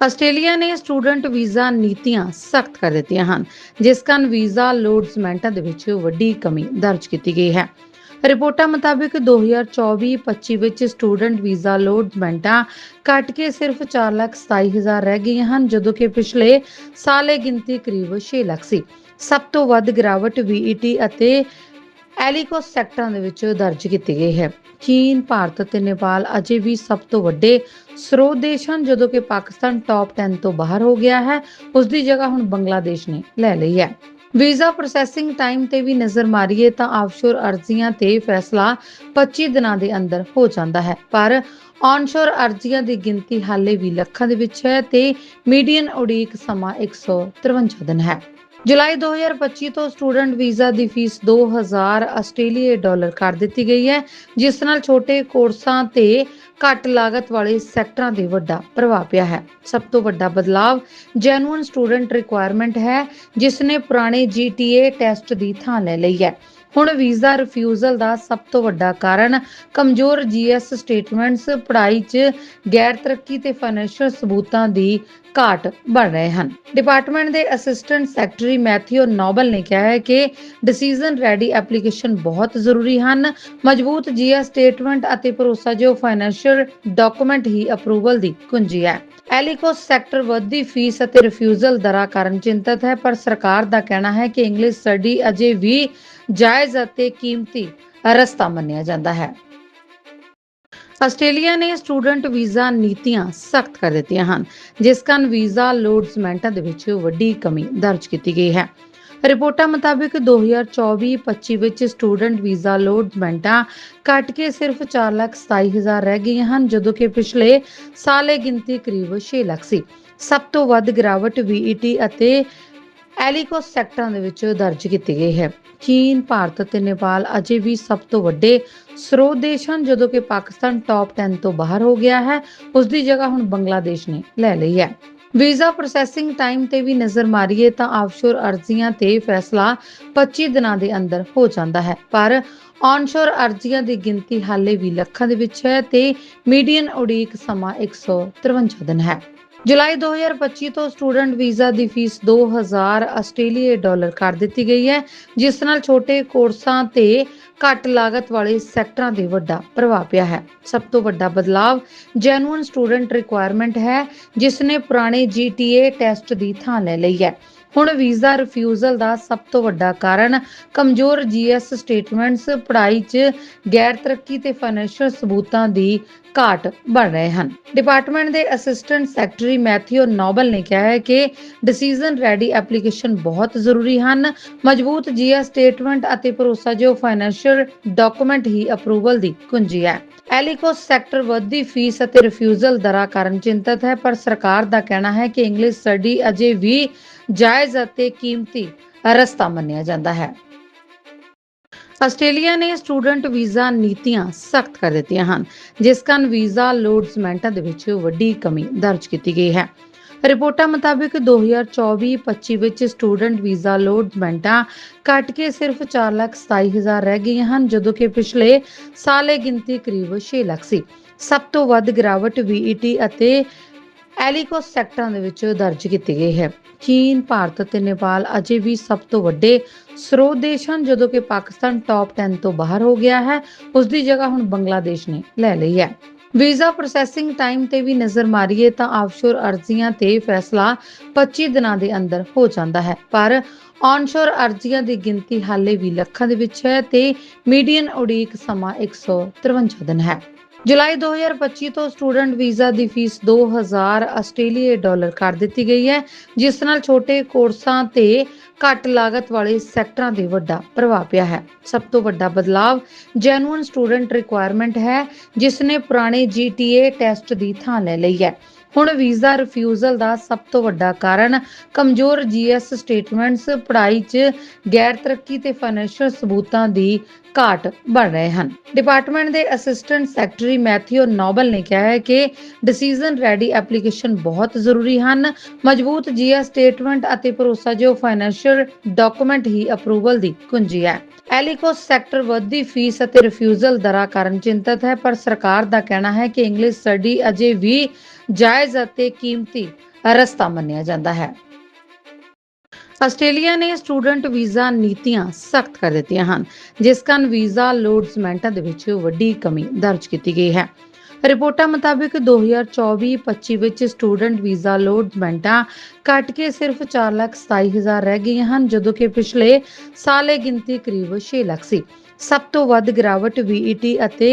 Australia ਨੇ student visa ਨੀਤੀਆਂ ਸਖਤ ਕਰ ਦਿੱਤੀਆਂ ਹਨ ਜਿਸ ਕਾਰਨ ਵੀਜ਼ਾ ਲੋਡਸਮੈਂਟਾਂ ਦੇ ਵਿੱਚ ਵੱਡੀ ਕਮੀ ਦਰਜ ਕੀਤੀ ਗਈ ਹੈ। ਰਿਪੋਰਟਾਂ ਮੁਤਾਬਕ 2024-25 ਵਿੱਚ ਸਟੂਡੈਂਟ ਵੀਜ਼ਾ ਲੋਡਮੈਂਟਾਂ ਘਟ ਕੇ ਸਿਰਫ 4,27,000 ਰਹਿ ਗਈਆਂ ਹਨ ਜਦੋਂ ਕਿ ਪਿਛਲੇ ਸਾਲ ਇਹ ਗਿਣਤੀ ਕਰੀਬ 6 ਲੱਖ ਸੀ। ਸਭ ਤੋਂ ਵੱਧ ਗਿਰਾਵਟ VET ਅਤੇ ਐਲੀਕੋ ਸੈਕਟਰਾਂ ਦੇ ਵਿੱਚ ਦਰਜ ਕੀਤੀ ਗਈ ਹੈ। ਚੀਨ, ਭਾਰਤ ਅਤੇ ਨੇਪਾਲ ਅਜੇ ਵੀ ਸਭ ਤੋਂ ਵੱਡੇ ਸਰੋਤ ਦੇਸ਼ ਹਨ, ਜਦੋਂ ਕਿ ਪਾਕਿਸਤਾਨ ਟੌਪ 10 ਤੋਂ ਬਾਹਰ ਹੋ ਗਿਆ ਹੈ। ਉਸ ਦੀ ਜਗ੍ਹਾ ਹੁਣ ਬੰਗਲਾਦੇਸ਼ ਨੇ ਲੈ ਲਈ ਹੈ। ਵੀਜ਼ਾ ਪ੍ਰੋਸੈਸਿੰਗ ਟਾਈਮ ਤੇ ਵੀ ਨਜ਼ਰ ਮਾਰੀਏ ਤਾਂ ਆਫਸ਼ੋਰ ਅਰਜ਼ੀਆਂ ਤੇ ਫੈਸਲਾ 25 ਦਿਨਾਂ ਦੇ ਅੰਦਰ ਹੋ ਜਾਂਦਾ ਹੈ। ਪਰ ਔਨਸ਼ੋਰ ਅਰਜ਼ੀਆਂ ਦੀ ਗਿਣਤੀ ਹਾਲੇ ਵੀ ਲੱਖਾਂ ਦੇ ਵਿੱਚ ਹੈ ਤੇ ਮੀਡੀਅਨ ਉਡੀਕ ਸਮਾਂ 153 ਦਿਨ ਹੈ। ਜੁਲਾਈ 2025 ਤੋਂ ਸਟੂਡੈਂਟ ਵੀਜ਼ਾ ਦੀ ਫੀਸ 2000 ਆਸਟ੍ਰੇਲੀਆਈ ਡਾਲਰ ਕਰ ਦਿੱਤੀ ਗਈ ਹੈ, ਜਿਸ ਨਾਲ ਛੋਟੇ ਕੋਰਸਾਂ ਤੇ ਘੱਟ ਲਾਗਤ ਵਾਲੇ ਸੈਕਟਰਾਂ ਤੇ ਵੱਡਾ ਪ੍ਰਭਾਵ ਪਿਆ ਹੈ। ਸਭ ਤੋਂ ਵੱਡਾ ਬਦਲਾਵ ਜੈਨੂਇਨ ਸਟੂਡੈਂਟ ਰਿਕੁਆਇਰਮੈਂਟ ਹੈ, ਜਿਸ ਨੇ ਪੁਰਾਣੇ GTA ਟੈਸਟ ਦੀ ਥਾਂ ਲੈ ਲਈ ਹੈ। ਹੁਣ ਵੀਜ਼ਾ ਰਿਫਿਊਜ਼ਲ ਦਾ ਸਭ ਤੋਂ ਵੱਡਾ ਕਾਰਨ ਕਮਜ਼ੋਰ GS ਸਟੇਟਮੈਂਟਸ, ਪੜ੍ਹਾਈ 'ਚ ਗੈਰ ਤਰੱਕੀ ਤੇ ਫਾਈਨੈਂਸ਼ੀਅਲ ਸਬੂਤਾਂ ਦੀ ਘਾਟ ਬਣ ਰਹੇ ਹਨ। ਡਿਪਾਰਟਮੈਂਟ ਦੇ ਅਸਿਸਟੈਂਟ ਸੈਕਟਰੀ ਮੈਥਿਊ ਨੋਬਲ ਨੇ ਕਿਹਾ ਹੈ ਕਿ ਡਿਸੀਜਨ ਰੈਡੀ ਐਪਲੀਕੇਸ਼ਨ ਬਹੁਤ ਜ਼ਰੂਰੀ ਹਨ। ਮਜ਼ਬੂਤ GS ਸਟੇਟਮੈਂਟ ਅਤੇ ਭਰੋਸਾਯੋਗ ਫਾਈਨੈਂਸ਼ੀਅਲ ਡਾਕੂਮੈਂਟ ਹੀ ਅਪਰੂਵਲ ਦੀ ਕੁੰਜੀ ਹੈ। ਐਲੀਕੋਸ ਸੈਕਟਰ ਵੱਧਦੀ ਫੀਸ ਅਤੇ ਰਿਫਿਊਜ਼ਲ ਦਰਾਂ ਕਾਰਨ ਚਿੰਤਤ ਹੈ, ਪਰ ਸਰਕਾਰ ਦਾ ਕਹਿਣਾ ਹੈ ਕਿ ਇੰਗਲਿਸ਼ ਸਟੱਡੀ ਅਜੇ ਵੀ ਜਾਇਜ਼ ਅਤੇ ਕੀਮਤੀ ਰਸਤਾ ਮੰਨਿਆ ਜਾਂਦਾ ਹੈ। ਆਸਟ੍ਰੇਲੀਆ ਨੇ ਸਟੂਡੈਂਟ ਵੀਜ਼ਾ ਨੀਤੀਆਂ ਸਖਤ ਕਰ ਦਿੱਤੀਆਂ ਹਨ ਜਿਸ ਕਾਰਨ ਵੀਜ਼ਾ ਲੋਡਸਮੈਂਟਾਂ ਦੇ ਵਿੱਚ ਵੱਡੀ ਕਮੀ ਦਰਜ ਕੀਤੀ ਗਈ ਹੈ। ਰਿਪੋਰਟਾਂ ਮੁਤਾਬਕ 2024-25 ਵਿੱਚ ਸਟੂਡੈਂਟ ਵੀਜ਼ਾ ਲੋਡਸਮੈਂਟਾਂ ਘਟ ਕੇ ਸਿਰਫ 4,27,000 ਰਹਿ ਗਈਆਂ ਹਨ ਜਦੋਂ ਕਿ ਪਿਛਲੇ ਸਾਲ ਇਹ ਗਿਣਤੀ ਕਰੀਬ 6 ਲੱਖ ਸੀ। ਸਭ ਤੋਂ ਵੱਧ ਗਿਰਾਵਟ VET ਅਤੇ ਐਲੀਕੋ ਸੈਕਟਰਾਂ ਦੇ ਵਿੱਚ ਦਰਜ ਕੀਤੀ ਗਈ ਹੈ। ਚੀਨ, ਭਾਰਤ ਅਤੇ ਨੇਪਾਲ ਅਜੇ ਵੀ ਸਭ ਤੋਂ ਵੱਡੇ ਸਰੋਤ ਦੇਸ਼ ਹਨ, ਜਦੋਂ ਕਿ ਪਾਕਿਸਤਾਨ ਟੌਪ 10 ਤੋਂ ਬਾਹਰ ਹੋ ਗਿਆ ਹੈ। ਉਸ ਦੀ ਜਗ੍ਹਾ ਹੁਣ ਬੰਗਲਾਦੇਸ਼ ਨੇ ਲੈ ਲਈ ਹੈ। ਵੀਜ਼ਾ ਪ੍ਰੋਸੈਸਿੰਗ ਟਾਈਮ ਤੇ ਵੀ ਨਜ਼ਰ ਮਾਰੀਏ ਤਾਂ ਆਫਸ਼ੋਰ ਅਰਜ਼ੀਆਂ ਤੇ ਫੈਸਲਾ 25 ਦਿਨਾਂ ਦੇ ਅੰਦਰ ਹੋ ਜਾਂਦਾ ਹੈ। ਪਰ ਔਨਸ਼ੋਰ ਅਰਜ਼ੀਆਂ ਦੀ ਗਿਣਤੀ ਹਾਲੇ ਵੀ ਲੱਖਾਂ ਦੇ ਵਿੱਚ ਹੈ ਤੇ ਮੀਡੀਅਨ ਉਡੀਕ ਸਮਾਂ 153 ਦਿਨ ਹੈ। ਜੁਲਾਈ 2025 ਤੋਂ ਸਟੂਡੈਂਟ ਵੀਜ਼ਾ ਦੀ ਫੀਸ 2000 ਆਸਟ੍ਰੇਲੀਆਈ ਡਾਲਰ ਕਰ ਦਿੱਤੀ ਗਈ ਹੈ, ਜਿਸ ਨਾਲ ਛੋਟੇ ਕੋਰਸਾਂ ਤੇ ਘੱਟ ਲਾਗਤ ਵਾਲੇ ਸੈਕਟਰਾਂ ਤੇ ਵੱਡਾ ਪ੍ਰਭਾਵ ਪਿਆ ਹੈ। ਸਭ ਤੋਂ ਵੱਡਾ ਬਦਲਾਵ ਜੈਨੂਇਨ ਸਟੂਡੈਂਟ ਰਿਕੁਆਇਰਮੈਂਟ ਹੈ, ਜਿਸ ਨੇ ਪੁਰਾਣੇ GTA ਟੈਸਟ ਦੀ ਥਾਂ ਲੈ ਲਈ ਹੈ। ਹੁਣ ਵੀਜ਼ਾ ਰਿਫਿਊਜ਼ਲ ਦਾ ਸਭ ਤੋਂ ਵੱਡਾ ਕਾਰਨ ਕਮਜ਼ੋਰ GS ਸਟੇਟਮੈਂਟਸ, ਪੜ੍ਹਾਈ 'ਚ ਗੈਰ ਤਰੱਕੀ ਤੇ ਫਾਈਨੈਂਸ਼ੀਅਲ ਸਬੂਤਾਂ ਦੀ ਘਾਟ ਬਣ ਰਹੇ ਹਨ। ਡਿਪਾਰਟਮੈਂਟ ਦੇ ਅਸਿਸਟੈਂਟ ਸੈਕਟਰੀ ਮੈਥਿਊ ਨੋਬਲ ਨੇ ਕਿਹਾ ਹੈ ਕਿ ਡਿਸੀਜਨ ਰੈਡੀ ਐਪਲੀਕੇਸ਼ਨ ਬਹੁਤ ਜ਼ਰੂਰੀ ਹਨ। ਮਜ਼ਬੂਤ GS ਸਟੇਟਮੈਂਟ ਅਤੇ ਭਰੋਸਾਯੋਗ ਫਾਈਨੈਂਸ਼ੀਅਲ ਡਾਕੂਮੈਂਟ ਹੀ ਅਪਰੂਵਲ ਦੀ ਕੁੰਜੀ ਹੈ। ਐਲੀਕੋਸ ਸੈਕਟਰ ਵੱਧਦੀ ਫੀਸ ਅਤੇ ਰਿਫਿਊਜ਼ਲ ਦਰਾਂ ਕਾਰਨ ਚਿੰਤਤ ਹੈ, ਪਰ ਸਰਕਾਰ ਦਾ ਕਹਿਣਾ ਹੈ ਕਿ ਇੰਗਲਿਸ਼ ਸਟੱਡੀ ਅਜੇ ਵੀ ਜਾਇਜ਼ ਅਤੇ ਕੀਮਤੀ ਰਸਤਾ ਮੰਨਿਆ ਜਾਂਦਾ ਹੈ। ਆਸਟ੍ਰੇਲੀਆ ਨੇ ਸਟੂਡੈਂਟ ਵੀਜ਼ਾ ਨੀਤੀਆਂ ਸਖਤ ਕਰ ਦਿੱਤੀਆਂ ਹਨ, ਜਿਸ ਕਾਰਨ ਵੀਜ਼ਾ ਲੋਡਸਮੈਂਟਾਂ ਦੇ ਵਿੱਚ ਵੱਡੀ ਕਮੀ ਦਰਜ ਕੀਤੀ ਗਈ ਹੈ। ਰਿਪੋਰਟਾਂ ਮੁਤਾਬਕ 2024-25 ਵਿੱਚ ਸਟੂਡੈਂਟ ਵੀਜ਼ਾ ਲੋਡਮੈਂਟਾਂ ਘਟ ਕੇ ਸਿਰਫ 4,27,000 ਰਹਿ ਗਈਆਂ ਹਨ ਜਦੋਂ ਕਿ ਪਿਛਲੇ ਸਾਲ ਇਹ ਗਿਣਤੀ ਕਰੀਬ 6 ਲੱਖ ਸੀ। ਸਭ ਤੋਂ ਵੱਧ ਗਿਰਾਵਟ VET ਅਤੇ ਐਲੀਕੋ ਸੈਕਟਰਾਂ ਦੇ ਵਿੱਚ ਦਰਜ ਕੀਤੀ ਗਈ ਹੈ। ਚੀਨ ਭਾਰਤ ਅਤੇ ਨੇਪਾਲ ਅਜੇ ਵੀ ਸਭ ਤੋਂ ਵੱਡੇ ਸਰੋਤ ਦੇਸ਼ ਹਨ ਜਦੋਂ ਕਿ ਪਾਕਿਸਤਾਨ ਟੌਪ 10 ਤੋਂ ਬਾਹਰ ਹੋ ਗਿਆ ਹੈ। ਉਸ ਦੀ ਜਗ੍ਹਾ ਹੁਣ ਬੰਗਲਾਦੇਸ਼ ਨੇ ਲੈ ਲਈ ਹੈ। ਵੀਜ਼ਾ ਪ੍ਰੋਸੈਸਿੰਗ ਟਾਈਮ ਤੇ ਵੀ ਨਜ਼ਰ ਮਾਰੀਏ ਤਾਂ ਆਫਸ਼ੋਰ ਅਰਜ਼ੀਆਂ ਤੇ ਫੈਸਲਾ 25 ਦਿਨਾਂ ਦੇ ਅੰਦਰ ਹੋ ਜਾਂਦਾ ਹੈ। ਪਰ ਔਨਸ਼ੋਰ ਅਰਜ਼ੀਆਂ ਦੀ ਗਿਣਤੀ ਹਾਲੇ ਵੀ ਲੱਖਾਂ ਦੇ ਵਿੱਚ ਹੈ ਤੇ ਮੀਡੀਅਨ ਉਡੀਕ ਸਮਾਂ 153 ਦਿਨ ਹੈ। ਜੁਲਾਈ 2025 ਤੋਂ ਸਟੂਡੈਂਟ ਵੀਜ਼ਾ ਦੀ ਫੀਸ 2000 ਆਸਟ੍ਰੇਲੀਆਈ ਡਾਲਰ ਕਰ ਦਿੱਤੀ ਗਈ ਹੈ, ਜਿਸ ਨਾਲ ਛੋਟੇ ਕੋਰਸਾਂ ਤੇ ਘੱਟ ਲਾਗਤ ਵਾਲੇ ਸੈਕਟਰਾਂ ਤੇ ਵੱਡਾ ਪ੍ਰਭਾਵ ਪਿਆ ਹੈ। ਸਭ ਤੋਂ ਵੱਡਾ ਬਦਲਾਵ ਜੈਨੂਇਨ ਸਟੂਡੈਂਟ ਰਿਕੁਆਇਰਮੈਂਟ ਹੈ, ਜਿਸ ਨੇ ਪੁਰਾਣੇ GTA ਟੈਸਟ ਦੀ ਥਾਂ ਲੈ ਲਈ ਹੈ। ਹੁਣ ਵੀਜ਼ਾ ਰਿਫਿਊਜ਼ਲ ਦਾ ਸਭ ਤੋਂ ਵੱਡਾ ਕਾਰਨ ਕਮਜ਼ੋਰ GS ਸਟੇਟਮੈਂਟਸ ਪੜ੍ਹਾਈ 'ਚ ਗੈਰ ਤਰੱਕੀ ਤੇ ਫਾਈਨੈਂਸ਼ੀਅਲ ਸਬੂਤਾਂ ਦੀ ਘਾਟ ਬਣ ਰਹੇ ਹਨ। ਡਿਪਾਰਟਮੈਂਟ ਦੇ ਅਸਿਸਟੈਂਟ ਸੈਕਟਰੀ ਮੈਥਿਊ ਨੋਬਲ ਨੇ ਕਿਹਾ ਹੈ ਕਿ ਡਿਸੀਜਨ ਰੈਡੀ ਐਪਲੀਕੇਸ਼ਨ ਬਹੁਤ ਜ਼ਰੂਰੀ ਹਨ। ਮਜ਼ਬੂਤ GS ਸਟੇਟਮੈਂਟ ਅਤੇ ਭਰੋਸਾਯੋਗ ਫਾਈਨੈਂਸ਼ੀਅਲ ਡਾਕੂਮੈਂਟ ਹੀ ਅਪਰੂਵਲ ਦੀ ਕੁੰਜੀ ਹੈ। ਐਲੀਕੋਸ ਸੈਕਟਰ ਵੱਧਦੀ ਫੀਸ ਅਤੇ ਰਿਫਿਊਜ਼ਲ ਦਰਾਂ ਕਾਰਨ ਚਿੰਤਤ ਹੈ, ਪਰ ਸਰਕਾਰ ਦਾ ਕਹਿਣਾ ਹੈ ਕਿ ਇੰਗਲਿਸ਼ ਸਟੱਡੀ ਅਜੇ ਵੀ ਜਾਇਜ਼ ਅਤੇ ਕੀਮਤੀ ਰਸਤਾ ਮੰਨਿਆ ਜਾਂਦਾ ਹੈ। ਆਸਟ੍ਰੇਲੀਆ ਨੇ ਸਟੂਡੈਂਟ ਵੀਜ਼ਾ ਨੀਤੀਆਂ ਸਖਤ ਕਰ ਦਿੱਤੀਆਂ ਹਨ ਜਿਸ ਕਾਰਨ ਵੀਜ਼ਾ ਲੋਡਸਮੈਂਟਾਂ ਦੇ ਵਿੱਚ ਵੱਡੀ ਕਮੀ ਦਰਜ ਕੀਤੀ ਗਈ ਹੈ। ਰਿਪੋਰਟਾਂ ਮੁਤਾਬਕ 2024-25 ਵਿੱਚ ਸਟੂਡੈਂਟ ਵੀਜ਼ਾ ਲੋਡਸਮੈਂਟਾਂ ਘਟ ਕੇ ਸਿਰਫ 4,27,000 ਰਹਿ ਗਈਆਂ ਹਨ ਜਦੋਂ ਕਿ ਪਿਛਲੇ ਸਾਲ ਇਹ ਗਿਣਤੀ ਕਰੀਬ 6 ਲੱਖ ਸੀ। ਸਭ ਤੋਂ ਵੱਧ ਗਿਰਾਵਟ VET ਅਤੇ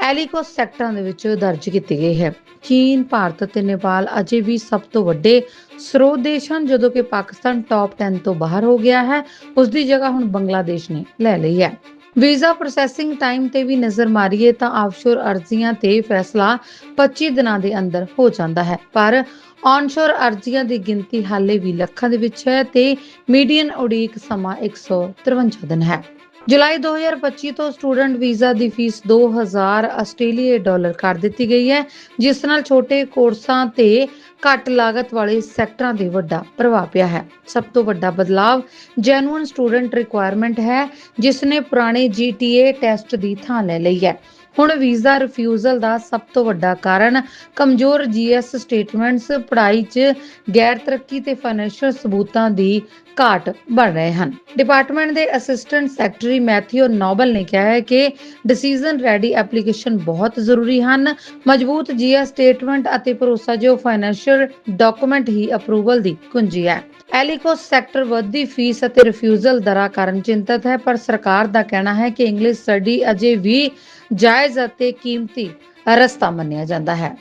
ਐਲੀਕੋਸ ਸੈਕਟਰਾਂ ਦੇ ਵਿੱਚ ਦਰਜ ਕੀਤੀ ਗਈ ਹੈ। ਚੀਨ, ਭਾਰਤ ਅਤੇ ਨੇਪਾਲ ਅਜੇ ਵੀ ਸਭ ਤੋਂ ਵੱਡੇ ਸਰੋਤ ਦੇਸ਼ ਹਨ, ਜਦੋਂ ਕਿ ਪਾਕਿਸਤਾਨ ਟੌਪ 10 ਤੋਂ ਬਾਹਰ ਹੋ ਗਿਆ ਹੈ। ਉਸ ਦੀ ਜਗ੍ਹਾ ਹੁਣ ਬੰਗਲਾਦੇਸ਼ ਨੇ ਲੈ ਲਈ ਹੈ। ਵੀਜ਼ਾ ਪ੍ਰੋਸੈਸਿੰਗ ਟਾਈਮ ਤੇ ਵੀ ਨਜ਼ਰ ਮਾਰੀਏ ਤਾਂ ਆਫਸ਼ੋਰ ਅਰਜ਼ੀਆਂ ਤੇ ਫੈਸਲਾ 25 ਦਿਨਾਂ ਦੇ ਅੰਦਰ ਹੋ ਜਾਂਦਾ ਹੈ। ਪਰ ਔਨਸ਼ੋਰ ਅਰਜ਼ੀਆਂ ਦੀ ਗਿਣਤੀ ਹਾਲੇ ਵੀ ਲੱਖਾਂ ਦੇ ਵਿੱਚ ਹੈ ਤੇ ਮੀਡੀਅਨ ਉਡੀਕ ਸਮਾਂ 153 ਦਿਨ ਹੈ। ਜੁਲਾਈ 2025 ਤੋਂ ਸਟੂਡੈਂਟ ਵੀਜ਼ਾ ਦੀ ਫੀਸ 2000 ਆਸਟ੍ਰੇਲੀਆ ਡਾਲਰ ਕਰ ਦਿੱਤੀ ਗਈ ਹੈ, ਜਿਸ ਨਾਲ ਛੋਟੇ ਕੋਰਸਾਂ ਤੇ ਘੱਟ ਲਾਗਤ ਵਾਲੇ ਸੈਕਟਰਾਂ ਤੇ ਵੱਡਾ ਪ੍ਰਭਾਵ ਪਿਆ ਹੈ। ਸਭ ਤੋਂ ਵੱਡਾ ਬਦਲਾਵ ਜੈਨੂਇਨ ਸਟੂਡੈਂਟ ਰਿਕੁਆਇਰਮੈਂਟ ਹੈ, ਜਿਸ ਨੇ ਪੁਰਾਣੇ GTA ਟੈਸਟ ਦੀ ਥਾਂ ਲੈ ਲਈ ਹੈ। ਹੁਣ ਵੀਜ਼ਾ ਰਿਫਿਊਜ਼ਲ ਦਾ ਸਭ ਤੋਂ ਵੱਡਾ ਕਾਰਨ ਕਮਜ਼ੋਰ GS ਸਟੇਟਮੈਂਟਸ, ਪੜ੍ਹਾਈ 'ਚ ਗੈਰ ਤਰੱਕੀ ਤੇ ਫਾਈਨੈਂਸ਼ੀਅਲ ਸਬੂਤਾਂ ਦੀ ਘਾਟ ਬਣ ਰਹੇ ਹਨ। ਡਿਪਾਰਟਮੈਂਟ ਦੇ ਅਸਿਸਟੈਂਟ ਸੈਕਟਰੀ ਮੈਥਿਊ ਨੋਬਲ ਨੇ ਕਿਹਾ ਹੈ ਕਿ ਡਿਸੀਜਨ ਰੈਡੀ ਐਪਲੀਕੇਸ਼ਨ ਬਹੁਤ ਜ਼ਰੂਰੀ ਹਨ। ਮਜ਼ਬੂਤ GS ਸਟੇਟਮੈਂਟ ਅਤੇ ਭਰੋਸਾਯੋਗ ਫਾਈਨੈਂਸ਼ੀਅਲ ਡਾਕੂਮੈਂਟ ਹੀ ਅਪਰੂਵਲ ਦੀ ਕੁੰਜੀ ਹੈ। ਐਲੀਕੋਸ ਸੈਕਟਰ ਵੱਧਦੀ ਫੀਸ ਅਤੇ ਰਿਫਿਊਜ਼ਲ ਦਰਾਂ ਕਾਰਨ ਚਿੰਤਤ ਹੈ, ਪਰ ਸਰਕਾਰ ਦਾ ਕਹਿਣਾ ਹੈ ਕਿ ਇੰਗਲਿਸ਼ ਸਟੱਡੀ ਅਜੇ ਵੀ ਜਾਇਜ਼ ਅਤੇ ਕੀਮਤੀ ਰਸਤਾ ਮੰਨਿਆ ਜਾਂਦਾ ਹੈ।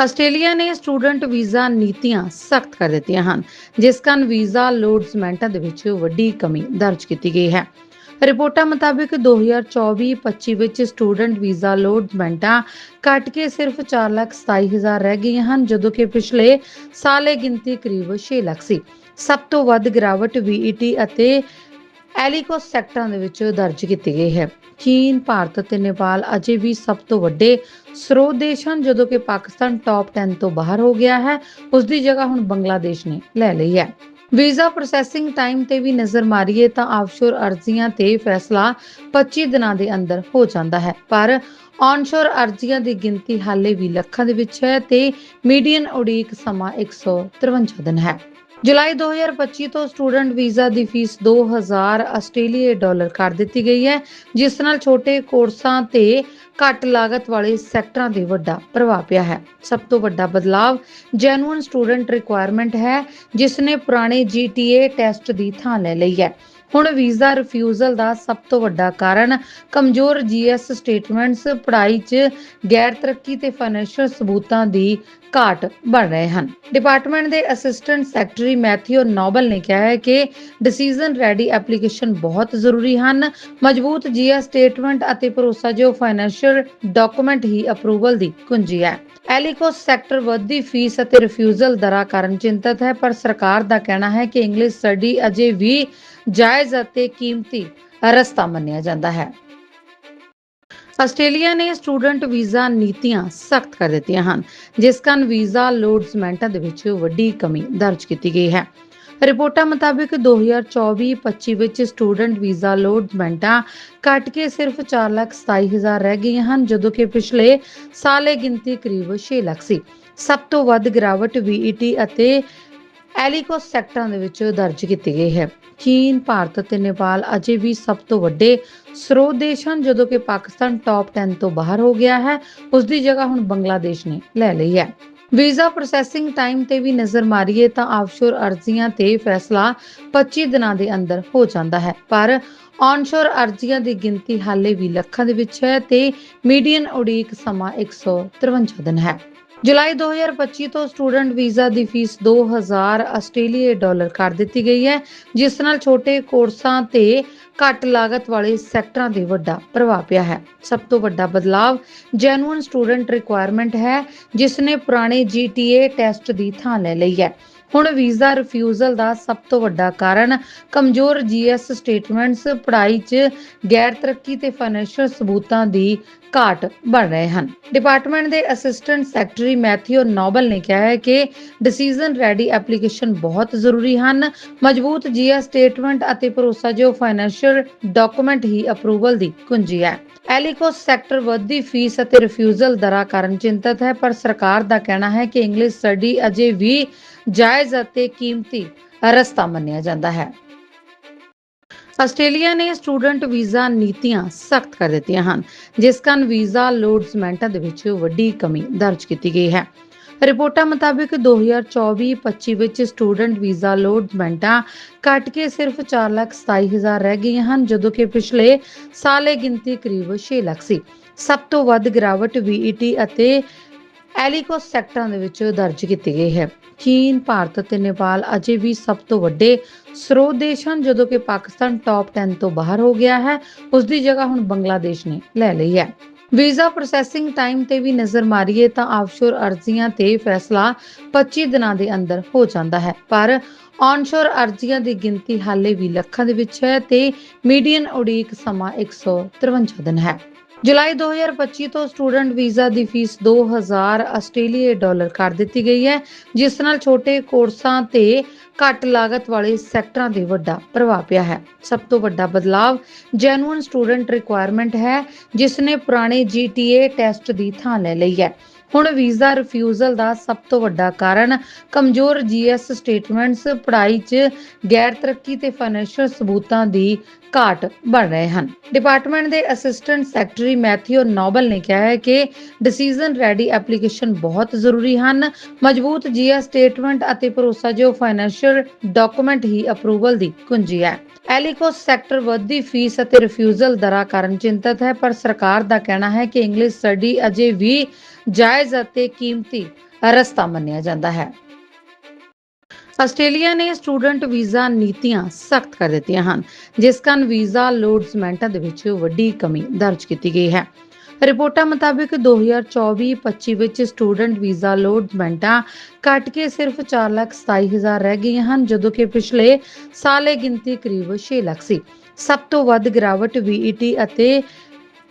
ਆਸਟ੍ਰੇਲੀਆ ਨੇ ਸਟੂਡੈਂਟ ਵੀਜ਼ਾ ਨੀਤੀਆਂ ਸਖਤ ਕਰ ਦਿੱਤੀਆਂ ਹਨ ਜਿਸ ਕਾਰਨ ਵੀਜ਼ਾ ਲੋਡਸਮੈਂਟਾਂ ਦੇ ਵਿੱਚ ਵੱਡੀ ਕਮੀ ਦਰਜ ਕੀਤੀ ਗਈ ਹੈ। ਰਿਪੋਰਟਾਂ ਮੁਤਾਬਕ 2024-25 ਵਿੱਚ ਸਟੂਡੈਂਟ ਵੀਜ਼ਾ ਲੋਡਸਮੈਂਟਾਂ ਘਟ ਕੇ ਸਿਰਫ 4,27,000 ਰਹਿ ਗਈਆਂ ਹਨ ਜਦੋਂ ਕਿ ਪਿਛਲੇ ਸਾਲ ਇਹ ਗਿਣਤੀ ਕਰੀਬ 6 ਲੱਖ ਸੀ। ਸਭ ਤੋਂ ਵੱਧ ਗਿਰਾਵਟ VET ਅਤੇ ਐਲੀਕੋਸ ਸੈਕਟਰਾਂ ਦੇ ਵਿੱਚ ਦਰਜ ਕੀਤੀ ਗਈ ਹੈ। ਚੀਨ, ਭਾਰਤ ਅਤੇ ਨੇਪਾਲ ਅਜੇ ਵੀ ਸਭ ਤੋਂ ਵੱਡੇ ਸਰੋਤ ਦੇਸ਼ ਹਨ, ਜਦੋਂ ਕਿ ਪਾਕਿਸਤਾਨ ਟੌਪ 10 ਤੋਂ ਬਾਹਰ ਹੋ ਗਿਆ ਹੈ। ਉਸ ਦੀ ਜਗ੍ਹਾ ਹੁਣ ਬੰਗਲਾਦੇਸ਼ ਨੇ ਲੈ ਲਈ ਹੈ। ਵੀਜ਼ਾ ਪ੍ਰੋਸੈਸਿੰਗ ਟਾਈਮ ਤੇ ਵੀ ਨਜ਼ਰ ਮਾਰੀਏ ਤਾਂ ਆਫਸ਼ੋਰ ਅਰਜ਼ੀਆਂ ਤੇ ਫੈਸਲਾ 25 ਦਿਨਾਂ ਦੇ ਅੰਦਰ ਹੋ ਜਾਂਦਾ ਹੈ। ਪਰ ਔਨਸ਼ੋਰ ਅਰਜ਼ੀਆਂ ਦੀ ਗਿਣਤੀ ਹਾਲੇ ਵੀ ਲੱਖਾਂ ਦੇ ਵਿੱਚ ਹੈ ਤੇ ਮੀਡੀਅਨ ਉਡੀਕ ਸਮਾਂ 153 ਦਿਨ ਹੈ। ਜੁਲਾਈ 2025 ਤੋਂ ਸਟੂਡੈਂਟ ਵੀਜ਼ਾ ਦੀ ਫੀਸ 2000 ਆਸਟ੍ਰੇਲੀਆ ਡਾਲਰ ਕਰ ਦਿੱਤੀ ਗਈ ਹੈ, ਜਿਸ ਨਾਲ ਛੋਟੇ ਕੋਰਸਾਂ ਤੇ ਘੱਟ ਲਾਗਤ ਵਾਲੇ ਸੈਕਟਰਾਂ ਤੇ ਵੱਡਾ ਪ੍ਰਭਾਵ ਪਿਆ ਹੈ। ਸਭ ਤੋਂ ਵੱਡਾ ਬਦਲਾਵ ਜੈਨੂਇਨ ਸਟੂਡੈਂਟ ਰਿਕੁਆਇਰਮੈਂਟ ਹੈ, ਜਿਸ ਨੇ ਪੁਰਾਣੇ GTA ਟੈਸਟ ਦੀ ਥਾਂ ਲੈ ਲਈ ਹੈ। ਹੁਣ ਵੀਜ਼ਾ ਰਿਫਿਊਜ਼ਲ ਦਾ ਸਭ ਤੋਂ ਵੱਡਾ ਕਾਰਨ ਕਮਜ਼ੋਰ GS ਸਟੇਟਮੈਂਟਸ, ਪੜ੍ਹਾਈ 'ਚ ਗੈਰ ਤਰੱਕੀ ਤੇ ਫਾਈਨੈਂਸ਼ੀਅਲ ਸਬੂਤਾਂ ਦੀ ਘਾਟ ਬਣ ਰਹੇ ਹਨ। ਡਿਪਾਰਟਮੈਂਟ ਦੇ ਅਸਿਸਟੈਂਟ ਸੈਕਟਰੀ ਮੈਥਿਊ ਨੋਬਲ ਨੇ ਕਿਹਾ ਹੈ ਕਿ ਡਿਸੀਜਨ ਰੈਡੀ ਐਪਲੀਕੇਸ਼ਨ ਬਹੁਤ ਜ਼ਰੂਰੀ ਹਨ। ਮਜ਼ਬੂਤ GS ਸਟੇਟਮੈਂਟ ਅਤੇ ਭਰੋਸਾਯੋਗ ਫਾਈਨੈਂਸ਼ੀਅਲ ਡਾਕੂਮੈਂਟ ਹੀ ਅਪਰੂਵਲ ਦੀ ਕੁੰਜੀ ਹੈ। ਐਲੀਕੋਸ ਸੈਕਟਰ ਵੱਧਦੀ ਫੀਸ ਅਤੇ ਰਿਫਿਊਜ਼ਲ ਦਰਾਂ ਕਾਰਨ ਚਿੰਤਤ ਹੈ, ਪਰ ਸਰਕਾਰ ਦਾ ਕਹਿਣਾ ਹੈ ਕਿ ਇੰਗਲਿਸ਼ ਸਟੱਡੀ ਅਜੇ ਵੀ ਜਾਇਜ਼ ਅਤੇ ਕੀਮਤੀ ਰਸਤਾ ਮੰਨਿਆ ਜਾਂਦਾ ਹੈ। ਆਸਟ੍ਰੇਲੀਆ ਨੇ ਸਟੂਡੈਂਟ ਵੀਜ਼ਾ ਨੀਤੀਆਂ ਸਖਤ ਕਰ ਦਿੱਤੀਆਂ ਹਨ ਜਿਸ ਕਾਰਨ ਵੀਜ਼ਾ ਲੋਡਸਮੈਂਟਾਂ ਦੇ ਵਿੱਚ ਵੱਡੀ ਕਮੀ ਦਰਜ ਕੀਤੀ ਗਈ ਹੈ। ਰਿਪੋਰਟਾਂ ਮੁਤਾਬਕ 2024-25 ਵਿੱਚ ਸਟੂਡੈਂਟ ਵੀਜ਼ਾ ਲੋਡਸਮੈਂਟਾਂ ਘਟ ਕੇ ਸਿਰਫ 4,27,000 ਰਹਿ ਗਈਆਂ ਹਨ ਜਦੋਂ ਕਿ ਪਿਛਲੇ ਸਾਲ ਇਹ ਗਿਣਤੀ ਕਰੀਬ 6 ਲੱਖ ਸੀ। ਸਭ ਤੋਂ ਵੱਧ ਗਿਰਾਵਟ VET ਅਤੇ ਐਲੀਕੋਸ ਸੈਕਟਰਾਂ ਦੇ ਵਿੱਚ ਦਰਜ ਕੀਤੀ ਗਈ ਹੈ। ਚੀਨ, ਭਾਰਤ ਅਤੇ ਨੇਪਾਲ ਅਜੇ ਵੀ ਸਭ ਤੋਂ ਵੱਡੇ ਸਰੋਤ ਦੇਸ਼ ਹਨ, ਜਦੋਂ ਕਿ ਪਾਕਿਸਤਾਨ ਟੌਪ 10 ਤੋਂ ਬਾਹਰ ਹੋ ਗਿਆ ਹੈ। ਉਸ ਦੀ ਜਗ੍ਹਾ ਹੁਣ ਬੰਗਲਾਦੇਸ਼ ਨੇ ਲੈ ਲਈ ਹੈ। ਵੀਜ਼ਾ ਪ੍ਰੋਸੈਸਿੰਗ ਟਾਈਮ ਤੇ ਵੀ ਨਜ਼ਰ ਮਾਰੀਏ ਤਾਂ ਆਫਸ਼ੋਰ ਅਰਜ਼ੀਆਂ ਤੇ ਫੈਸਲਾ 25 ਦਿਨਾਂ ਦੇ ਅੰਦਰ ਹੋ ਜਾਂਦਾ ਹੈ। ਪਰ ਔਨਸ਼ੋਰ ਅਰਜ਼ੀਆਂ ਦੀ ਗਿਣਤੀ ਹਾਲੇ ਵੀ ਲੱਖਾਂ ਦੇ ਵਿੱਚ ਹੈ ਤੇ ਮੀਡੀਅਨ ਉਡੀਕ ਸਮਾਂ 153 ਦਿਨ ਹੈ। ਜੁਲਾਈ 2025 ਤੋਂ ਸਟੂਡੈਂਟ ਵੀਜ਼ਾ ਦੀ ਫੀਸ 2000 ਆਸਟ੍ਰੇਲੀਆ ਡਾਲਰ ਕਰ ਦਿੱਤੀ ਗਈ ਹੈ, ਜਿਸ ਨਾਲ ਛੋਟੇ ਕੋਰਸਾਂ ਤੇ ਘੱਟ ਲਾਗਤ ਵਾਲੇ ਸੈਕਟਰਾਂ ਤੇ ਵੱਡਾ ਪ੍ਰਭਾਵ ਪਿਆ ਹੈ। ਸਭ ਤੋਂ ਵੱਡਾ ਬਦਲਾਵ ਜੈਨੂਇਨ ਸਟੂਡੈਂਟ ਰਿਕੁਆਇਰਮੈਂਟ ਹੈ, ਜਿਸ ਨੇ ਪੁਰਾਣੇ GTA ਟੈਸਟ ਦੀ ਥਾਂ ਲੈ ਲਈ ਹੈ। ਹੁਣ ਵੀਜ਼ਾ ਰਿਫਿਊਜ਼ਲ ਦਾ ਸਭ ਤੋਂ ਵੱਡਾ ਕਾਰਨ ਕਮਜ਼ੋਰ GS ਸਟੇਟਮੈਂਟਸ ਪੜ੍ਹਾਈ 'ਚ ਗੈਰ ਤਰੱਕੀ ਤੇ ਫਾਈਨੈਂਸ਼ੀਅਲ ਸਬੂਤਾਂ ਦੀ ਘਾਟ ਬਣ ਰਹੇ ਹਨ। ਡਿਪਾਰਟਮੈਂਟ ਦੇ ਅਸਿਸਟੈਂਟ ਸੈਕਟਰੀ ਮੈਥਿਊ ਨੋਬਲ ਨੇ ਕਿਹਾ ਹੈ ਕਿ ਡਿਸੀਜਨ ਰੈਡੀ ਐਪਲੀਕੇਸ਼ਨ ਬਹੁਤ ਜ਼ਰੂਰੀ ਹਨ। ਮਜ਼ਬੂਤ ਜੀਐਸ ਸਟੇਟਮੈਂਟ ਅਤੇ ਭਰੋਸਾਯੋਗ ਫਾਈਨੈਂਸ਼ੀਅਲ ਡਾਕੂਮੈਂਟ ਹੀ ਅਪਰੂਵਲ ਦੀ ਕੁੰਜੀ ਹੈ। ਐਲੀਕੋਸ ਸੈਕਟਰ ਵੱਧਦੀ ਫੀਸ ਅਤੇ ਰਿਫਿਊਜ਼ਲ ਦਰਾਂ ਕਾਰਨ ਚਿੰਤਤ ਹੈ, ਪਰ ਸਰਕਾਰ ਦਾ ਕਹਿਣਾ ਹੈ ਕਿ ਇੰਗਲਿਸ਼ ਸਟੱਡੀ ਅਜੇ ਵੀ ਜਾਇਜ਼ ਅਤੇ ਕੀਮਤੀ ਰਸਤਾ ਮੰਨਿਆ ਜਾਂਦਾ ਹੈ। ਆਸਟ੍ਰੇਲੀਆ ਨੇ ਸਟੂਡੈਂਟ ਵੀਜ਼ਾ ਨੀਤੀਆਂ ਸਖਤ ਕਰ ਦਿੱਤੀਆਂ ਹਨ ਜਿਸ ਕਾਰਨ ਵੀਜ਼ਾ ਲੋਡਸਮੈਂਟਾਂ ਦੇ ਵਿੱਚ ਵੱਡੀ ਕਮੀ ਦਰਜ ਕੀਤੀ ਗਈ ਹੈ। ਰਿਪੋਰਟਾਂ ਮੁਤਾਬਕ 2024-25 ਵਿੱਚ ਸਟੂਡੈਂਟ ਵੀਜ਼ਾ ਲੋਡਮੈਂਟਾਂ ਘਟ ਕੇ ਸਿਰਫ 4,27,000 ਰਹਿ ਗਈਆਂ ਹਨ ਜਦੋਂ ਕਿ ਪਿਛਲੇ ਸਾਲ ਇਹ ਗਿਣਤੀ ਕਰੀਬ 6 ਲੱਖ ਸੀ। ਸਭ ਤੋਂ ਵੱਧ ਗਿਰਾਵਟ VET ਅਤੇ ਐਲੀਕੋਸ ਸੈਕਟਰਾਂ ਦੇ ਵਿੱਚ ਦਰਜ ਕੀਤੀ ਗਈ ਹੈ। ਚੀਨ, ਭਾਰਤ ਅਤੇ ਨੇਪਾਲ ਅਜੇ ਵੀ ਸਭ ਤੋਂ ਵੱਡੇ ਸਰੋਤ ਦੇਸ਼ ਹਨ, ਜਦੋਂ ਕਿ ਪਾਕਿਸਤਾਨ ਟੌਪ 10 ਤੋਂ ਬਾਹਰ ਹੋ ਗਿਆ ਹੈ। ਉਸ ਦੀ ਜਗ੍ਹਾ ਹੁਣ ਬੰਗਲਾਦੇਸ਼ ਨੇ ਲੈ ਲਈ ਹੈ। ਵੀਜ਼ਾ ਪ੍ਰੋਸੈਸਿੰਗ ਟਾਈਮ ਤੇ ਵੀ ਨਜ਼ਰ ਮਾਰੀਏ ਤਾਂ ਆਫਸ਼ੋਰ ਅਰਜ਼ੀਆਂ ਤੇ ਫੈਸਲਾ 25 ਦਿਨਾਂ ਦੇ ਅੰਦਰ ਹੋ ਜਾਂਦਾ ਹੈ। ਪਰ ਔਨਸ਼ੋਰ ਅਰਜ਼ੀਆਂ ਦੀ ਗਿਣਤੀ ਹਾਲੇ ਵੀ ਲੱਖਾਂ ਦੇ ਵਿੱਚ ਹੈ ਤੇ ਮੀਡੀਅਨ ਉਡੀਕ ਸਮਾਂ 153 ਦਿਨ ਹੈ। ਜੁਲਾਈ 2025 ਤੋਂ ਸਟੂਡੈਂਟ ਵੀਜ਼ਾ ਦੀ ਫੀਸ 2000 ਆਸਟ੍ਰੇਲੀਆਈ ਡਾਲਰ ਕਰ ਦਿੱਤੀ ਗਈ ਹੈ, ਜਿਸ ਨਾਲ ਛੋਟੇ ਕੋਰਸਾਂ ਤੇ ਘੱਟ ਲਾਗਤ ਵਾਲੇ ਸੈਕਟਰਾਂ ਤੇ ਵੱਡਾ ਪ੍ਰਭਾਵ ਪਿਆ ਹੈ। ਸਭ ਤੋਂ ਵੱਡਾ ਬਦਲਾਵ ਜੈਨੂਇਨ ਸਟੂਡੈਂਟ ਰਿਕੁਆਇਰਮੈਂਟ ਹੈ, ਜਿਸ ਨੇ ਪੁਰਾਣੇ GTA ਟੈਸਟ ਦੀ ਥਾਂ ਲੈ ਲਈ ਹੈ। ਹੁਣ ਵੀਜ਼ਾ ਰਿਫਿਊਜ਼ਲ ਦਾ ਸਭ ਤੋਂ ਵੱਡਾ ਕਾਰਨ ਕਮਜ਼ੋਰ ਜੀਐਸ ਸਟੇਟਮੈਂਟਸ ਪੜ੍ਹਾਈ 'ਚ ਗੈਰ ਤਰੱਕੀ ਤੇ ਫਾਈਨੈਂਸ਼ੀਅਲ ਸਬੂਤਾਂ ਦੀ ਘਾਟ ਬਣ ਰਹੇ ਹਨ। ਡਿਪਾਰਟਮੈਂਟ ਦੇ ਅਸਿਸਟੈਂਟ ਸੈਕਟਰੀ ਮੈਥਿਊ ਨੋਬਲ ਨੇ ਕਿਹਾ ਹੈ ਕਿ ਡਿਸੀਜਨ ਰੈਡੀ ਐਪਲੀਕੇਸ਼ਨ ਬਹੁਤ ਜ਼ਰੂਰੀ ਹਨ। ਮਜ਼ਬੂਤ ਜੀਐਸ ਸਟੇਟਮੈਂਟ ਅਤੇ ਭਰੋਸਾਯੋਗ ਫਾਈਨੈਂਸ਼ੀਅਲ ਡਾਕੂਮੈਂਟ ਹੀ ਅਪਰੂਵਲ ਦੀ ਕੁੰਜੀ ਹੈ। ਐਲੀਕੋਸ ਸੈਕਟਰ ਵੱਧਦੀ ਫੀਸ ਅਤੇ ਰਿਫਿਊਜ਼ਲ ਦਰਾਂ ਕਾਰਨ ਚਿੰਤਤ ਹੈ, ਪਰ ਸਰਕਾਰ ਦਾ ਕਹਿਣਾ ਹੈ ਕਿ ਇੰਗਲਿਸ਼ ਸਟੱਡੀ ਅਜੇ ਵੀ ਜਾਇਜ਼ ਅਤੇ ਕੀਮਤੀ ਰਸਤਾ ਮੰਨਿਆ ਜਾਂਦਾ ਹੈ। ਆਸਟ੍ਰੇਲੀਆ ਨੇ ਸਟੂਡੈਂਟ ਵੀਜ਼ਾ ਨੀਤੀਆਂ ਸਖਤ ਕਰ ਦਿੱਤੀਆਂ ਹਨ ਜਿਸ ਕਾਰਨ ਵੀਜ਼ਾ ਲੋਡਸਮੈਂਟਾਂ ਦੇ ਵਿੱਚ ਵੱਡੀ ਕਮੀ ਦਰਜ ਕੀਤੀ ਗਈ ਹੈ। ਰਿਪੋਰਟਾਂ ਮੁਤਾਬਕ 2024-25 ਵਿੱਚ ਸਟੂਡੈਂਟ ਵੀਜ਼ਾ ਲੋਡਮੈਂਟਾਂ ਘਟ ਕੇ ਸਿਰਫ 4,27,000 ਰਹਿ ਗਈਆਂ ਹਨ ਜਦੋਂ ਕਿ ਪਿਛਲੇ ਸਾਲ ਇਹ ਗਿਣਤੀ ਕਰੀਬ 6 ਲੱਖ ਸੀ। ਸਭ ਤੋਂ ਵੱਧ ਗਿਰਾਵਟ VET ਅਤੇ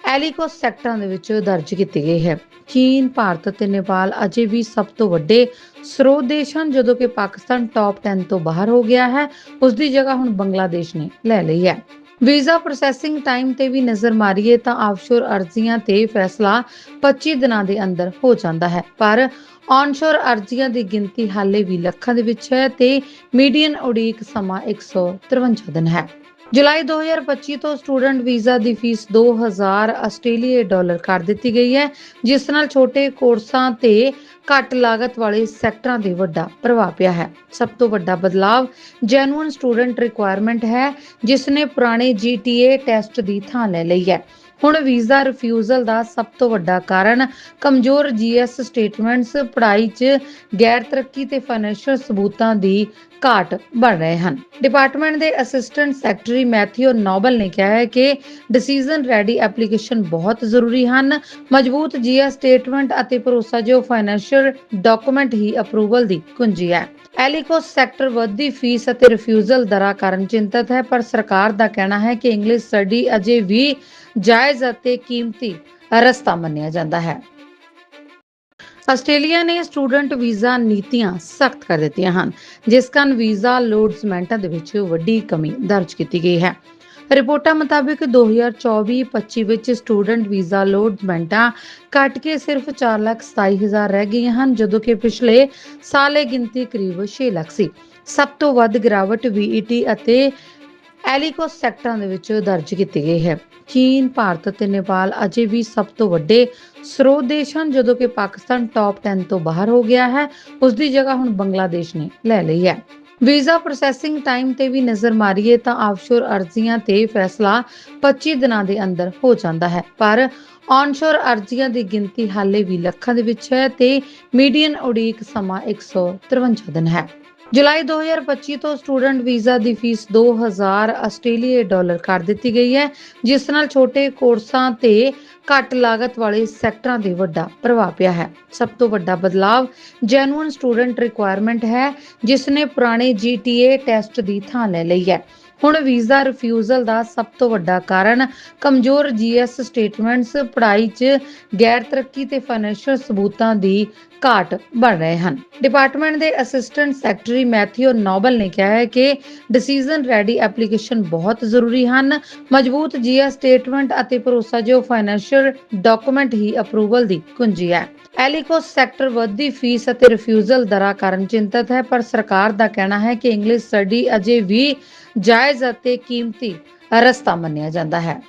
ਐਲੀਕੋਸ ਸੈਕਟਰਾਂ ਦੇ ਵਿੱਚ ਦਰਜ ਕੀਤੀ ਗਈ ਹੈ। ਚੀਨ, ਭਾਰਤ ਅਤੇ ਨੇਪਾਲ ਅਜੇ ਵੀ ਸਭ ਤੋਂ ਵੱਡੇ ਸਰੋਤ ਦੇਸ਼ ਹਨ, ਜਦੋਂ ਕਿ ਪਾਕਿਸਤਾਨ ਟੌਪ 10 ਤੋਂ ਬਾਹਰ ਹੋ ਗਿਆ ਹੈ। ਉਸ ਦੀ ਜਗ੍ਹਾ ਹੁਣ ਬੰਗਲਾਦੇਸ਼ ਨੇ ਲੈ ਲਈ ਹੈ। ਵੀਜ਼ਾ ਪ੍ਰੋਸੈਸਿੰਗ ਟਾਈਮ ਤੇ ਵੀ ਨਜ਼ਰ ਮਾਰੀਏ ਤਾਂ ਆਫਸ਼ੋਰ ਅਰਜ਼ੀਆਂ ਤੇ ਫੈਸਲਾ 25 ਦਿਨਾਂ ਦੇ ਅੰਦਰ ਹੋ ਜਾਂਦਾ ਹੈ। ਪਰ ਔਨਸ਼ੋਰ ਅਰਜ਼ੀਆਂ ਦੀ ਗਿਣਤੀ ਹਾਲੇ ਵੀ ਲੱਖਾਂ ਦੇ ਵਿੱਚ ਹੈ ਤੇ ਮੀਡੀਅਨ ਉਡੀਕ ਸਮਾਂ 153 ਦਿਨ ਹੈ। ਜੁਲਾਈ 2025 ਤੋਂ ਸਟੂਡੈਂਟ ਵੀਜ਼ਾ ਦੀ ਫੀਸ 2000 ਆਸਟ੍ਰੇਲੀਆਈ ਡਾਲਰ ਕਰ ਦਿੱਤੀ ਗਈ ਹੈ, ਜਿਸ ਨਾਲ ਛੋਟੇ ਕੋਰਸਾਂ ਤੇ ਘੱਟ ਲਾਗਤ ਵਾਲੇ ਸੈਕਟਰਾਂ ਤੇ ਵੱਡਾ ਪ੍ਰਭਾਵ ਪਿਆ ਹੈ। ਸਭ ਤੋਂ ਵੱਡਾ ਬਦਲਾਵ ਜੈਨੂਇਨ ਸਟੂਡੈਂਟ ਰਿਕੁਆਇਰਮੈਂਟ ਹੈ, ਜਿਸ ਨੇ ਪੁਰਾਣੇ GTA ਟੈਸਟ ਦੀ ਥਾਂ ਲੈ ਲਈ ਹੈ। ਹੁਣ ਵੀਜ਼ਾ ਰਿਫਿਊਜ਼ਲ ਦਾ ਸਭ ਤੋਂ ਵੱਡਾ ਕਾਰਨ ਕਮਜ਼ੋਰ ਜੀਐਸ ਸਟੇਟਮੈਂਟਸ ਪੜ੍ਹਾਈ 'ਚ ਗੈਰ ਤਰੱਕੀ ਤੇ ਫਾਈਨੈਂਸ਼ੀਅਲ ਸਬੂਤਾਂ ਦੀ ਘਾਟ ਬਣ ਰਹੇ ਹਨ। ਡਿਪਾਰਟਮੈਂਟ ਦੇ ਅਸਿਸਟੈਂਟ ਸੈਕਟਰੀ ਮੈਥਿਊ ਨੋਬਲ ਨੇ ਕਿਹਾ ਹੈ ਕਿ ਡਿਸੀਜਨ ਰੈਡੀ ਐਪਲੀਕੇਸ਼ਨ ਬਹੁਤ ਜ਼ਰੂਰੀ ਹਨ। ਮਜ਼ਬੂਤ ਜੀਐਸ ਸਟੇਟਮੈਂਟ ਅਤੇ ਭਰੋਸਾਯੋਗ ਫਾਈਨੈਂਸ਼ੀਅਲ ਡਾਕੂਮੈਂਟ ਹੀ ਅਪਰੂਵਲ ਦੀ ਕੁੰਜੀ ਹੈ। ਐਲੀਕੋਸ ਸੈਕਟਰ ਵੱਧਦੀ ਫੀਸ ਅਤੇ ਰਿਫਿਊਜ਼ਲ ਦਰਾਂ ਕਾਰਨ ਚਿੰਤਤ ਹੈ, ਪਰ ਸਰਕਾਰ ਦਾ ਕਹਿਣਾ ਹੈ ਕਿ ਇੰਗਲਿਸ਼ ਸਟੱਡੀ ਅਜੇ ਵੀ ਜਾਇਜ਼ ਅਤੇ ਕੀਮਤੀ ਰਸਤਾ ਮੰਨਿਆ ਜਾਂਦਾ ਹੈ। ਆਸਟ੍ਰੇਲੀਆ ਨੇ ਸਟੂਡੈਂਟ ਵੀਜ਼ਾ ਨੀਤੀਆਂ ਸਖਤ ਕਰ ਦਿੱਤੀਆਂ ਹਨ ਜਿਸ ਕਾਰਨ ਵੀਜ਼ਾ ਲੋਡਸਮੈਂਟਾਂ ਦੇ ਵਿੱਚ ਵੱਡੀ ਕਮੀ ਦਰਜ ਕੀਤੀ ਗਈ ਹੈ। ਰਿਪੋਰਟਾਂ ਮੁਤਾਬਕ 2024-25 ਵਿੱਚ ਸਟੂਡੈਂਟ ਵੀਜ਼ਾ ਲੋਡਮੈਂਟਾਂ ਘਟ ਕੇ ਸਿਰਫ 4,27,000 ਰਹਿ ਗਈਆਂ ਹਨ ਜਦੋਂ ਕਿ ਪਿਛਲੇ ਸਾਲ ਇਹ ਗਿਣਤੀ ਕਰੀਬ 6 ਲੱਖ ਸੀ। ਸਭ ਤੋਂ ਵੱਧ ਗਿਰਾਵਟ VET ਅਤੇ ਐਲੀਕੋਸ ਸੈਕਟਰਾਂ ਦੇ ਵਿੱਚ ਦਰਜ ਕੀਤੀ ਗਈ ਹੈ। ਚੀਨ, ਭਾਰਤ ਅਤੇ ਨੇਪਾਲ ਅਜੇ ਵੀ ਸਭ ਤੋਂ ਵੱਡੇ ਸਰੋਤ ਦੇਸ਼ ਹਨ, ਜਦੋਂ ਕਿ ਪਾਕਿਸਤਾਨ ਟੌਪ 10 ਤੋਂ ਬਾਹਰ ਹੋ ਗਿਆ ਹੈ। ਉਸ ਦੀ ਜਗ੍ਹਾ ਹੁਣ ਬੰਗਲਾਦੇਸ਼ ਨੇ ਲੈ ਲਈ ਹੈ। ਵੀਜ਼ਾ ਪ੍ਰੋਸੈਸਿੰਗ ਟਾਈਮ ਤੇ ਵੀ ਨਜ਼ਰ ਮਾਰੀਏ ਤਾਂ ਆਫਸ਼ੋਰ ਅਰਜ਼ੀਆਂ ਤੇ ਫੈਸਲਾ 25 ਦਿਨਾਂ ਦੇ ਅੰਦਰ ਹੋ ਜਾਂਦਾ ਹੈ। ਪਰ ਔਨਸ਼ੋਰ ਅਰਜ਼ੀਆਂ ਦੀ ਗਿਣਤੀ ਹਾਲੇ ਵੀ ਲੱਖਾਂ ਦੇ ਵਿੱਚ ਹੈ ਤੇ ਮੀਡੀਅਨ ਉਡੀਕ ਸਮਾਂ 153 ਦਿਨ ਹੈ। ਜੁਲਾਈ 2025 ਤੋਂ ਸਟੂਡੈਂਟ ਵੀਜ਼ਾ ਦੀ ਫੀਸ 2000 ਆਸਟ੍ਰੇਲੀਆਈ ਡਾਲਰ ਕਰ ਦਿੱਤੀ ਗਈ ਹੈ, ਜਿਸ ਨਾਲ ਛੋਟੇ ਕੋਰਸਾਂ ਤੇ ਘੱਟ ਲਾਗਤ ਵਾਲੇ ਸੈਕਟਰਾਂ ਤੇ ਵੱਡਾ ਪ੍ਰਭਾਵ ਪਿਆ ਹੈ। ਸਭ ਤੋਂ ਵੱਡਾ ਬਦਲਾਵ ਜੈਨੂਇਨ ਸਟੂਡੈਂਟ ਰਿਕੁਆਇਰਮੈਂਟ ਹੈ, ਜਿਸ ਨੇ ਪੁਰਾਣੇ GTA ਟੈਸਟ ਦੀ ਥਾਂ ਲੈ ਲਈ ਹੈ। ਹੁਣ ਵੀਜ਼ਾ ਰਿਫਿਊਜ਼ਲ ਦਾ ਸਭ ਤੋਂ ਵੱਡਾ ਕਾਰਨ ਕਮਜ਼ੋਰ ਜੀਐਸ ਸਟੇਟਮੈਂਟਸ, ਪੜ੍ਹਾਈ 'ਚ ਗੈਰ ਤਰੱਕੀ ਤੇ ਫਾਈਨੈਂਸ਼ੀਅਲ ਸਬੂਤਾਂ ਦੀ ਘਾਟ ਬਣ ਰਹੇ ਹਨ। ਡਿਪਾਰਟਮੈਂਟ ਦੇ ਅਸਿਸਟੈਂਟ ਸੈਕਟਰੀ ਮੈਥਿਊ ਨੋਬਲ ਨੇ ਕਿਹਾ ਹੈ ਕਿ ਡਿਸੀਜਨ ਰੈਡੀ ਐਪਲੀਕੇਸ਼ਨ ਬਹੁਤ ਜ਼ਰੂਰੀ ਹਨ। ਮਜ਼ਬੂਤ ਜੀਐਸ ਸਟੇਟਮੈਂਟ ਅਤੇ ਭਰੋਸਾਯੋਗ ਫਾਈਨੈਂਸ਼ੀਅਲ ਡਾਕੂਮੈਂਟ ਹੀ ਅਪਰੂਵਲ ਦੀ ਕੁੰਜੀ ਹੈ। ਐਲੀਕੋਸ ਸੈਕਟਰ ਵੱਧਦੀ ਫੀਸ ਅਤੇ ਰਿਫਿਊਜ਼ਲ ਦਰਾਂ ਕਾਰਨ ਚਿੰਤਤ ਹੈ, ਪਰ ਸਰਕਾਰ ਦਾ ਕਹਿਣਾ ਹੈ ਕਿ ਇੰਗਲਿਸ਼ ਸਟੱਡੀ ਅਜੇ ਵੀ ਜਾਇਜ਼ ਅਤੇ ਕੀਮਤੀ ਰਸਤਾ ਮੰਨਿਆ ਜਾਂਦਾ ਹੈ।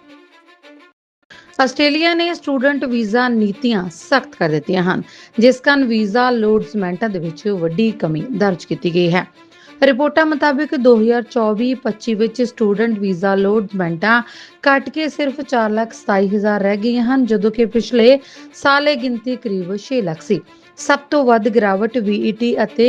ਆਸਟ੍ਰੇਲੀਆ ਨੇ ਸਟੂਡੈਂਟ ਵੀਜ਼ਾ ਨੀਤੀਆਂ ਸਖਤ ਕਰ ਦਿੱਤੀਆਂ ਹਨ ਜਿਸ ਕਾਰਨ ਵੀਜ਼ਾ ਲੋਡਸਮੈਂਟਾਂ ਦੇ ਵਿੱਚ ਵੱਡੀ ਕਮੀ ਦਰਜ ਕੀਤੀ ਗਈ ਹੈ। ਰਿਪੋਰਟਾਂ ਮੁਤਾਬਕ 2024-25 ਵਿੱਚ ਸਟੂਡੈਂਟ ਵੀਜ਼ਾ ਲੋਡਸਮੈਂਟਾਂ ਘਟ ਕੇ ਸਿਰਫ 4,27,000 ਰਹਿ ਗਈਆਂ ਹਨ ਜਦੋਂ ਕਿ ਪਿਛਲੇ ਸਾਲ ਇਹ ਗਿਣਤੀ ਕਰੀਬ 6 ਲੱਖ ਸੀ। ਸਭ ਤੋਂ ਵੱਧ ਗਿਰਾਵਟ VET ਅਤੇ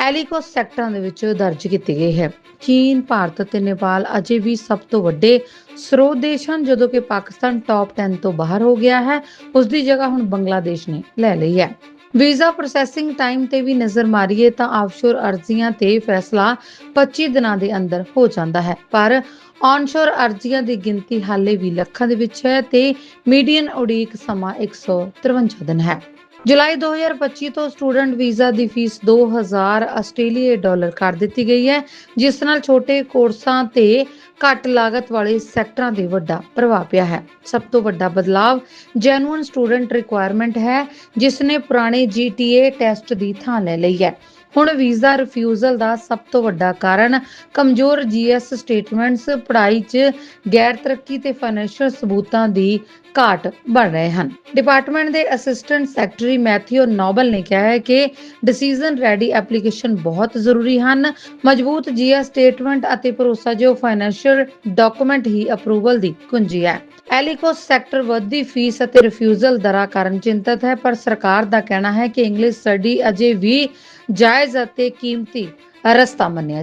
ਐਲੀਕੋਸ ਸੈਕਟਰਾਂ ਦੇ ਵਿੱਚ ਦਰਜ ਕੀਤੀ ਗਈ ਹੈ। ਚੀਨ, ਭਾਰਤ ਅਤੇ ਨੇਪਾਲ ਅਜੇ ਵੀ ਸਭ ਤੋਂ ਵੱਡੇ ਸਰੋਤ ਦੇਸ਼ ਹਨ, ਜਦੋਂ ਕਿ ਪਾਕਿਸਤਾਨ ਟੌਪ 10 ਤੋਂ ਬਾਹਰ ਹੋ ਗਿਆ ਹੈ। ਉਸ ਦੀ ਜਗ੍ਹਾ ਹੁਣ ਬੰਗਲਾਦੇਸ਼ ਨੇ ਲੈ ਲਈ ਹੈ। ਵੀਜ਼ਾ ਪ੍ਰੋਸੈਸਿੰਗ ਟਾਈਮ ਤੇ ਵੀ ਨਜ਼ਰ ਮਾਰੀਏ ਤਾਂ ਆਫਸ਼ੋਰ ਅਰਜ਼ੀਆਂ ਤੇ ਫੈਸਲਾ 25 ਦਿਨਾਂ ਦੇ ਅੰਦਰ ਹੋ ਜਾਂਦਾ ਹੈ। ਪਰ ਔਨਸ਼ੋਰ ਅਰਜ਼ੀਆਂ ਦੀ ਗਿਣਤੀ ਹਾਲੇ ਵੀ ਲੱਖਾਂ ਦੇ ਵਿੱਚ ਹੈ ਤੇ ਮੀਡੀਅਨ ਉਡੀਕ ਸਮਾਂ 153 ਦਿਨ ਹੈ। ਜੁਲਾਈ 2025 ਤੋਂ ਸਟੂਡੈਂਟ ਵੀਜ਼ਾ ਦੀ ਫੀਸ 2000 ਆਸਟ੍ਰੇਲੀਆਈ ਡਾਲਰ ਕਰ ਦਿੱਤੀ ਗਈ ਹੈ, ਜਿਸ ਨਾਲ ਛੋਟੇ ਕੋਰਸਾਂ ਤੇ ਘੱਟ ਲਾਗਤ ਵਾਲੇ ਸੈਕਟਰਾਂ ਤੇ ਵੱਡਾ ਪ੍ਰਭਾਵ ਪਿਆ ਹੈ। ਸਭ ਤੋਂ ਵੱਡਾ ਬਦਲਾਵ ਜੈਨੂਇਨ ਸਟੂਡੈਂਟ ਰਿਕੁਆਇਰਮੈਂਟ ਹੈ, ਜਿਸ ਨੇ ਪੁਰਾਣੇ GTA ਟੈਸਟ ਦੀ ਥਾਂ ਲੈ ਲਈ ਹੈ। ਹੁਣ ਵੀਜ਼ਾ ਰਿਫਿਊਜ਼ਲ ਦਾ ਸਭ ਤੋਂ ਵੱਡਾ ਕਾਰਨ ਕਮਜ਼ੋਰ ਜੀਐਸ ਸਟੇਟਮੈਂਟਸ, ਪੜ੍ਹਾਈ 'ਚ ਗੈਰ ਤਰੱਕੀ ਤੇ ਫਾਈਨੈਂਸ਼ੀਅਲ ਸਬੂਤਾਂ ਦੀ ਘਾਟ ਬਣ ਰਹੇ ਹਨ। ਡਿਪਾਰਟਮੈਂਟ ਦੇ ਅਸਿਸਟੈਂਟ ਸੈਕਟਰੀ ਮੈਥਿਊ ਨੋਬਲ ਨੇ ਕਿਹਾ ਹੈ ਕਿ ਡਿਸੀਜਨ ਰੈਡੀ ਐਪਲੀਕੇਸ਼ਨ ਬਹੁਤ ਜ਼ਰੂਰੀ ਹਨ। ਮਜ਼ਬੂਤ ਜੀਐਸ ਸਟੇਟਮੈਂਟ ਅਤੇ ਭਰੋਸਾਯੋਗ ਫਾਈਨੈਂਸ਼ੀਅਲ ਡਾਕੂਮੈਂਟ ਹੀ ਅਪਰੂਵਲ ਦੀ ਕੁੰਜੀ ਹੈ। ਐਲੀਕੋਸ ਸੈਕਟਰ ਵੱਧਦੀ ਫੀਸ ਅਤੇ ਰਿਫਿਊਜ਼ਲ ਦਰਾਂ ਕਾਰਨ ਚਿੰਤਤ ਹੈ, ਪਰ ਸਰਕਾਰ ਦਾ ਕਹਿਣਾ ਹੈ ਕਿ ਇੰਗਲਿਸ਼ ਸਟੱਡੀ ਅਜੇ ਵੀ ਜਾਇਜ਼ ਅਤੇ ਕੀਮਤੀ ਰਸਤਾ ਮੰਨਿਆ